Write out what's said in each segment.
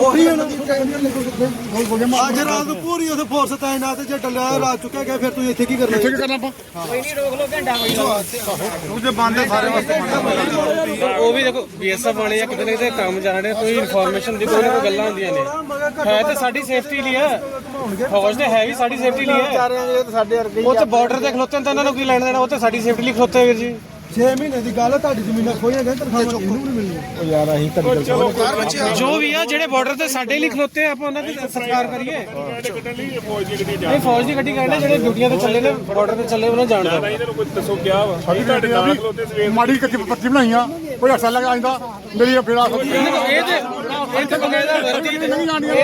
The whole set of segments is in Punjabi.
ਉਹੀ ਉਹਨਾਂ ਦੀ ਅੱਜ ਰਾਤ ਨੂੰ ਪੂਰੀ ਉਥੇ ਫੋਰਸ ਤਾਇਨਾਤ ਜੇ ਡੱਲਿਆ ਰਾਤ ਚੁੱਕਿਆ ਗਿਆ ਫਿਰ ਤੁਸੀਂ ਇੱਥੇ ਕੀ ਕਰਨਾ? ਕੀ ਕਰਨਾ ਆਪਾਂ? ਉਹਦੇ ਬੰਦ ਹੈ ਸਾਰੇ ਵਾਸਤੇ ਬੰਦ ਉਹ ਵੀ ਦੇਖੋ ਬੀਐਸਐਫ ਵਾਲੇ ਆ ਕਿਤੇ ਨਾ ਕਿਤੇ ਕੰਮ ਜਾ ਰਹੇ ਕੋਈ ਇਨਫੋਰਮੇਸ਼ਨ ਦੀ ਕੋਈ ਨਾ ਕੋਈ ਗੱਲਾਂ ਹੁੰਦੀਆਂ ਨੇ। ਹੈ ਤੇ ਸਾਡੀ ਸੇਫਟੀ ਲਈ ਹੈ ਫੌਜ ਤੇ ਹੈ ਵੀ ਸਾਡੀ ਸੇਫਟੀ ਲਈ ਉਹ ਤੇ ਬਾਰਡਰ ਤੇ ਖਲੋਤੇ ਨੇ ਤਾਂ ਇਹਨਾਂ ਨੂੰ ਕੀ ਲੈਣ ਦੇਣਾ? ਉਹ ਤੇ ਸਾਡੀ ਸੇਫਟੀ ਲਈ ਖਲੋਤੇ ਵੀਰ ਜੀ। 6 ਮਹੀਨੇ ਦੀ ਗੱਲ ਹੈ ਤੁਹਾਡੀ ਜ਼ਮੀਨਾਂ ਖੋਈਆਂ ਗਈਆਂ ਤਨਖਾਹਾਂ ਇਹਨੂੰ ਨਹੀਂ ਮਿਲਣੀਆਂ? ਉਹ ਯਾਰ ਅਸੀਂ ਤਾਂ ਜੋ ਵੀ ਆ ਜਿਹੜੇ ਬਾਰਡਰ ਤੇ ਸਾਡੇ ਲਈ ਖਲੋਤੇ ਆ ਆਪਾਂ ਉਹਨਾਂ ਦੀ ਸਤਿਕਾਰ ਕਰੀਏ ਨਹੀਂ ਫੌਜ ਦੀ ਗੱਡੀ ਕਹਿੰਦੇ ਜਿਹੜੇ ਡਿਊਟੀਆਂ ਤੇ ਚੱਲੇ ਨੇ ਬਾਰਡਰ ਤੇ ਚੱਲੇ ਉਹਨਾਂ ਜਾਣ ਦਾ ਸਾਡੀ ਤੁਹਾਡੇ ਨਾਲ ਮਾੜੀ ਕੱਚੀ ਪੱਤੀ ਬਣਾਈਆਂ ਕੋਈ ਅਸਲ ਲੱਗ ਆਂਦਾ ਮੇਰੀ ਇਹ ਫੇਰਾ ਇਹ ਤੇ ਇਹ ਤੇ ਬਕਾਇਦਾ ਵਰਦੀ ਤੇ ਨਹੀਂ ਜਾਣੀਆਂ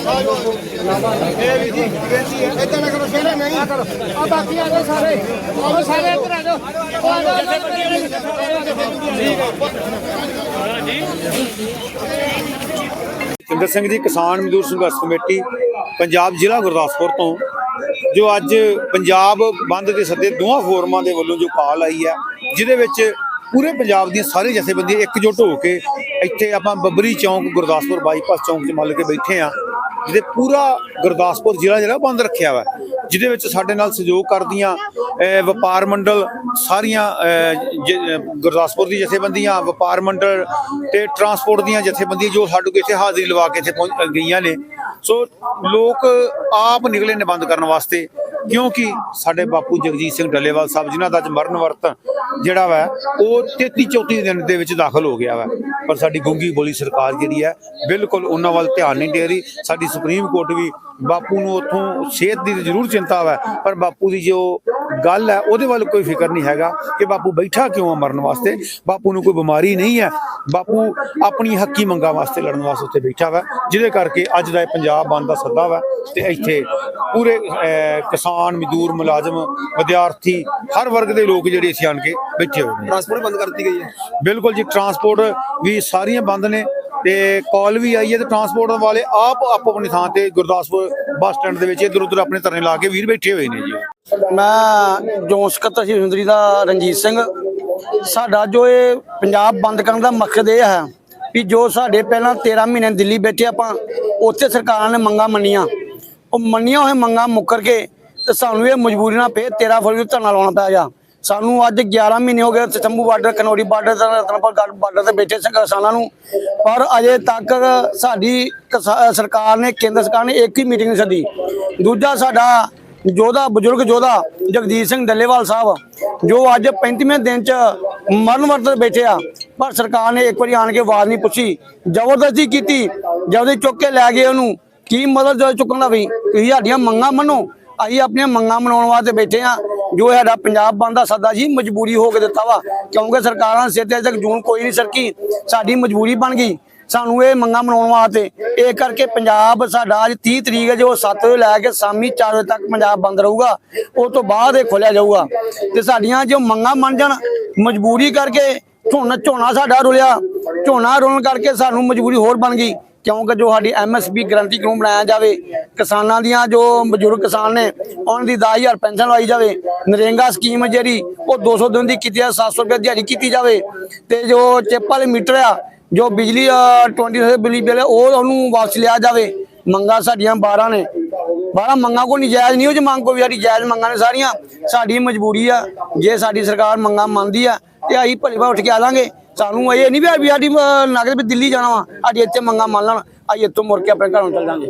ਕਈ ਬੰਦਿਆਂ ਨੂੰ ਲਵਾ ਲਓ ਇਦਾਂ ਨਾ ਕਰੋ ਸ਼ੇਰੇ ਨਹੀਂ ਕਰੋ ਆ ਬਾਕੀ ਆ ਜਾਓ ਸਾਰੇ ਆਓ ਸਾਰੇ ਇੱਧਰ ਆ ਜਾਓ ਆ ਜਿੰਦਰ ਸਿੰਘ ਜੀ, ਕਿਸਾਨ ਮਜ਼ਦੂਰ ਸੰਘਰਸ਼ ਕਮੇਟੀ ਪੰਜਾਬ ਜ਼ਿਲ੍ਹਾ ਗੁਰਦਾਸਪੁਰ ਤੋਂ, ਜੋ ਅੱਜ ਪੰਜਾਬ ਬੰਦ ਦੇ ਸੱਦੇ ਦੋਹਾਂ ਫੋਰਮਾਂ ਦੇ ਵੱਲੋਂ ਜੋ ਕਾਲ ਆਈ ਹੈ, ਜਿਹਦੇ ਵਿੱਚ ਪੂਰੇ ਪੰਜਾਬ ਦੀਆਂ ਸਾਰੇ ਜਥੇਬੰਦੀਆਂ ਇਕਜੁੱਟ ਹੋ ਕੇ ਇੱਥੇ ਆਪਾਂ ਬੱਬਰੀ ਚੌਂਕ, ਗੁਰਦਾਸਪੁਰ ਬਾਈਪਾਸ ਚੌਂਕ 'ਚ ਮੰਨ ਕੇ ਬੈਠੇ ਆ ਜਿਹਦੇ ਪੂਰਾ ਗੁਰਦਾਸਪੁਰ ਜ਼ਿਲ੍ਹਾ ਜਿਹੜਾ ਬੰਦ ਰੱਖਿਆ ਵਾ, ਜਿਹਦੇ ਵਿੱਚ ਸਾਡੇ ਨਾਲ ਸਹਿਯੋਗ ਕਰਦੀਆਂ ਵਪਾਰ ਮੰਡਲ ਸਾਰੀਆਂ ਜ- ਗੁਰਦਾਸਪੁਰ ਦੀ ਜਥੇਬੰਦੀਆਂ, ਵਪਾਰ ਮੰਡਲ ਤੇ ਟਰਾਂਸਪੋਰਟ ਦੀਆਂ ਜਥੇਬੰਦੀਆਂ ਜੋ ਸਾਡੇ ਕੋਲ ਇੱਥੇ ਹਾਜ਼ਰੀ ਲਵਾ ਕੇ ਇੱਥੇ ਪਹੁੰਚ ਗਈਆਂ ਨੇ। ਸੋ ਲੋਕ ਆਪ ਨਿਕਲੇ ਨੇ ਬੰਦ ਕਰਨ ਵਾਸਤੇ, ਕਿਉਂਕਿ ਸਾਡੇ ਬਾਪੂ ਜਗਜੀਤ ਸਿੰਘ ਡੱਲੇਵਾਲ ਸਾਹਿਬ ਜਿਨ੍ਹਾਂ ਦਾ ਅੱਜ ਮਰਨ ਵਰਤ ਜਿਹੜਾ ਵਾ, ਉਹ 33 34 ਦਿਨ ਦੇ ਵਿੱਚ ਦਾਖਲ ਹੋ ਗਿਆ ਵਾ। ਪਰ ਸਾਡੀ ਗੁੰਗੀ ਬੋਲੀ ਸਰਕਾਰ ਜਿਹੜੀ ਹੈ, ਬਿਲਕੁਲ ਉਹਨਾਂ ਵੱਲ ਧਿਆਨ ਨਹੀਂ ਦੇ ਰਹੀ। ਸਾਡੀ ਸੁਪਰੀਮ ਕੋਰਟ ਵੀ ਬਾਪੂ ਨੂੰ ਉੱਥੋਂ ਸਿਹਤ ਦੀ ਜ਼ਰੂਰ ਚਿੰਤਾ ਵਾ, ਪਰ ਬਾਪੂ ਦੀ ਜੋ ਗੱਲ ਹੈ ਉਹਦੇ ਵੱਲ ਕੋਈ ਫਿਕਰ ਨਹੀਂ ਹੈਗਾ ਕਿ ਬਾਪੂ ਬੈਠਾ ਕਿਉਂ ਆ ਮਰਨ ਵਾਸਤੇ? ਬਾਪੂ ਨੂੰ ਕੋਈ ਬਿਮਾਰੀ ਨਹੀਂ ਹੈ। ਬਾਪੂ ਆਪਣੀ ਹੱਕੀ ਮੰਗਾਂ ਵਾਸਤੇ ਲੜਨ ਵਾਸਤੇ ਉੱਥੇ ਬੈਠਾ ਵਾ ਜਿਹਦੇ ਕਰਕੇ ਅੱਜ ਦਾ ਇਹ ਪੰਜਾਬ ਬੰਦ ਦਾ ਸੱਦਾ ਵਾ ਤੇ ਇੱਥੇ ਪੂਰੇ ਕਿਸਾਨ ਮਜ਼ਦੂਰ ਮੁਲਾਜ਼ਮ ਵਿਦਿਆਰਥੀ ਹਰ ਵਰਗ ਦੇ ਲੋਕ ਜਿਹੜੇ ਇੱਥੇ ਆਣ ਕੇ ਬੈਠੇ ਹੋਏ ਨੇ। ਟਰਾਂਸਪੋਰਟ ਬੰਦ ਕਰ ਦਿੱਤੀ ਗਈ ਹੈ। ਬਿਲਕੁਲ ਜੀ ਟਰਾਂਸਪੋਰਟ ਵੀ ਸਾਰੀਆਂ ਬੰਦ ਨੇ ਤੇ ਕਾਲ ਵੀ ਆਈ ਹੈ ਤੇ ਟਰਾਂਸਪੋਰਟ ਵਾਲੇ ਆਪ ਆਪੋ ਆਪਣੀ ਥਾਂ ਤੇ ਗੁਰਦਾਸਪੁਰ ਬੱਸ ਸਟੈਂਡ ਦੇ ਵਿੱਚ ਇੱਧਰ ਉੱਧਰ ਆਪਣੇ ਧਰਨੇ ਲਾ ਕੇ ਵੀਰ ਬੈਠੇ ਹੋਏ ਨੇ ਜੀ। ਮੈਂ ਜੋਨ ਸਕੱਤਰ ਸ਼੍ਰੀ ਸੁੰਦਰੀ ਦਾ ਰਣਜੀਤ ਸਿੰਘ। ਸਾਡਾ ਜੋ ਇਹ ਪੰਜਾਬ ਬੰਦ ਕਰਨ ਦਾ ਮਕਸਦ ਇਹ ਹੈ ਵੀ ਜੋ ਸਾਡੇ ਪਹਿਲਾਂ 13 ਮਹੀਨੇ ਦਿੱਲੀ ਬੈਠੇ ਆਪਾਂ, ਉੱਥੇ ਸਰਕਾਰਾਂ ਨੇ ਮੰਗਾਂ ਮੰਨੀਆਂ। ਉਹ ਮੰਨੀਆਂ ਹੋਏ ਮੰਗਾਂ ਮੁੱਕਰ ਕੇ ਤੇ ਸਾਨੂੰ ਇਹ ਮਜਬੂਰੀ ਨਾਲ ਫੇਰ 13 ਫਰਵਰੀ ਨੂੰ ਧਰਨਾ ਲਾਉਣਾ ਪੈ ਜਾ ਸਾਨੂੰ ਅੱਜ 11 ਮਹੀਨੇ ਹੋ ਗਏ ਉੱਥੇ ਬਾਰਡਰ, ਕਨੌਰੀ ਬਾਰਡਰ ਤੇ, ਰਤਨਪੁਰ ਬਾਰਡਰ ਤੇ ਬੈਠੇ ਕਿਸਾਨਾਂ ਨੂੰ। ਪਰ ਅਜੇ ਤੱਕ ਸਾਡੀ ਕਿਸਾ- ਸਰਕਾਰ ਨੇ, ਕੇਂਦਰ ਸਰਕਾਰ ਨੇ ਇੱਕ ਹੀ ਮੀਟਿੰਗ ਨਹੀਂ ਸੱਦੀ ਦੂਜਾ ਸਾਡਾ ਯੋਧਾ ਬਜ਼ੁਰਗ ਯੋਧਾ ਜਗਦੀਸ਼ ਸਿੰਘ ਡੱਲੇਵਾਲ ਸਾਹਿਬ, ਜੋ ਅੱਜ 35ਵੇਂ ਦਿਨ ਚ ਮਰਨ ਵਰਤ ਬੈਠੇ ਆ, ਪਰ ਸਰਕਾਰ ਨੇ ਇੱਕ ਵਾਰੀ ਆਣ ਕੇ ਆਵਾਜ਼ ਨਹੀਂ ਪੁੱਛੀ, ਜ਼ਬਰਦਸਤੀ ਕੀਤੀ, ਜਦ ਚੁੱਕ ਕੇ ਲੈ ਗਏ ਉਹਨੂੰ, ਕੀ ਮਦਦ ਚੁੱਕਣ ਦਾ ਵੀ? ਤੁਸੀਂ ਸਾਡੀਆਂ ਮੰਗਾਂ ਮੰਨੋ, ਅਸੀਂ ਆਪਣੀਆਂ ਮੰਗਾਂ ਮਨਾਉਣ ਵਾਸਤੇ ਬੈਠੇ ਆ, ਜੋ ਸਾਡਾ ਪੰਜਾਬ ਬੰਦ ਦਾ ਸੱਦਾ ਜੀ ਮਜਬੂਰੀ ਹੋ ਕੇ ਦਿੱਤਾ ਵਾ, ਕਿਉਂਕਿ ਸਰਕਾਰਾਂ ਦੇ ਸਿਰ ਤੇ ਅਜੇ ਤੱਕ ਜੂਨ ਕੋਈ ਨਹੀਂ ਸਰਕੀ, ਸਾਡੀ ਮਜਬੂਰੀ ਬਣ ਗਈ। ਸਾਨੂੰ ਇਹ ਮੰਗਾਂ ਮਨਾਉਣ ਵਾਸਤੇ। ਇਹ ਕਰਕੇ ਪੰਜਾਬ ਸਾਡਾ ਅੱਜ 30 ਤਰੀਕ ਹੈ, ਜੋ 7 ਵਜੇ ਲੈ ਕੇ ਸ਼ਾਮੀ 4 ਵਜੇ ਤੱਕ ਪੰਜਾਬ ਬੰਦ ਰਹੂਗਾ ਉਸ ਤੋਂ ਬਾਅਦ ਇਹ ਖੋਲਿਆ ਜਾਊਗਾ। ਤੇ ਸਾਡੀਆਂ ਜੋ ਮੰਗਾਂ ਮੰਨ ਜਾਣ, ਮਜਬੂਰੀ ਕਰਕੇ ਝੋਨਾ ਝੋਨਾ ਸਾਡਾ ਰੁਲਿਆ। ਝੋਨਾ ਰੁਲਣ ਕਰਕੇ ਸਾਨੂੰ ਮਜਬੂਰੀ ਹੋਰ ਬਣ ਗਈ। ਕਿਉਂਕਿ ਜੋ ਸਾਡੀ ਐਮਐਸਪੀ ਗਰੰਟੀ ਕਿਉਂ ਬਣਾਇਆ ਜਾਵੇ, ਕਿਸਾਨਾਂ ਦੀਆਂ ਜੋ ਬਜ਼ੁਰਗ ਕਿਸਾਨ ਨੇ, ਉਹਨਾਂ ਦੀ 10000 ਪੈਨਸ਼ਨ ਲਵਾਈ ਜਾਵੇ। ਨਰੇਗਾ ਸਕੀਮ ਜਿਹੜੀ, ਉਹ 200 ਦਿਨ ਦੀ ਕੀਤੀ ਆ 700 ਰੁਪਏ ਦਿਹਾੜੀ ਕੀਤੀ ਜਾਵੇ। ਤੇ ਜੋ ਚਿੱਪ ਵਾਲੇ ਮੀਟਰ ਆ ਜੋ ਬਿਜਲੀ ਅ, 20 ਬਿਜਲੀ ਬਿੱਲ ਉਹ ਉਹਨੂੰ ਵਾਪਸ ਲਿਆ ਜਾਵੇ। ਮੰਗਾਂ ਸਾਡੀਆਂ 12 ਨੇ। 12 ਮੰਗਾਂ ਕੋਈ ਨਜਾਇਜ਼ ਨਹੀਂ ਉਹ ਚ ਮੰਗ ਕੋਈ ਸਾਡੀ ਜਾਇਜ਼ ਮੰਗਾਂ ਨੇ ਸਾਰੀਆਂ ਸਾਡੀ ਮਜਬੂਰੀ ਆ। ਜੇ ਸਾਡੀ ਸਰਕਾਰ ਮੰਗਾਂ ਮੰਨਦੀ ਆ ਤੇ ਅਸੀਂ ਭਲੇ ਉੱਠ ਕੇ ਆ ਲਾਂਗੇ। ਸਾਨੂੰ ਇਹ ਨਹੀਂ ਵੀ ਸਾਡੀ ਅ, ਨਗਦ ਵੀ ਦਿੱਲੀ ਜਾਣਾ ਵਾ ਸਾਡੀ ਇੱਥੇ ਮੰਗਾਂ ਮੰਨ ਲੈਣ ਅਸੀਂ ਇੱਥੋਂ ਮੁੜ ਕੇ ਆਪਣੇ ਘਰੋਂ ਚੱਲ ਜਾਾਂਗੇ।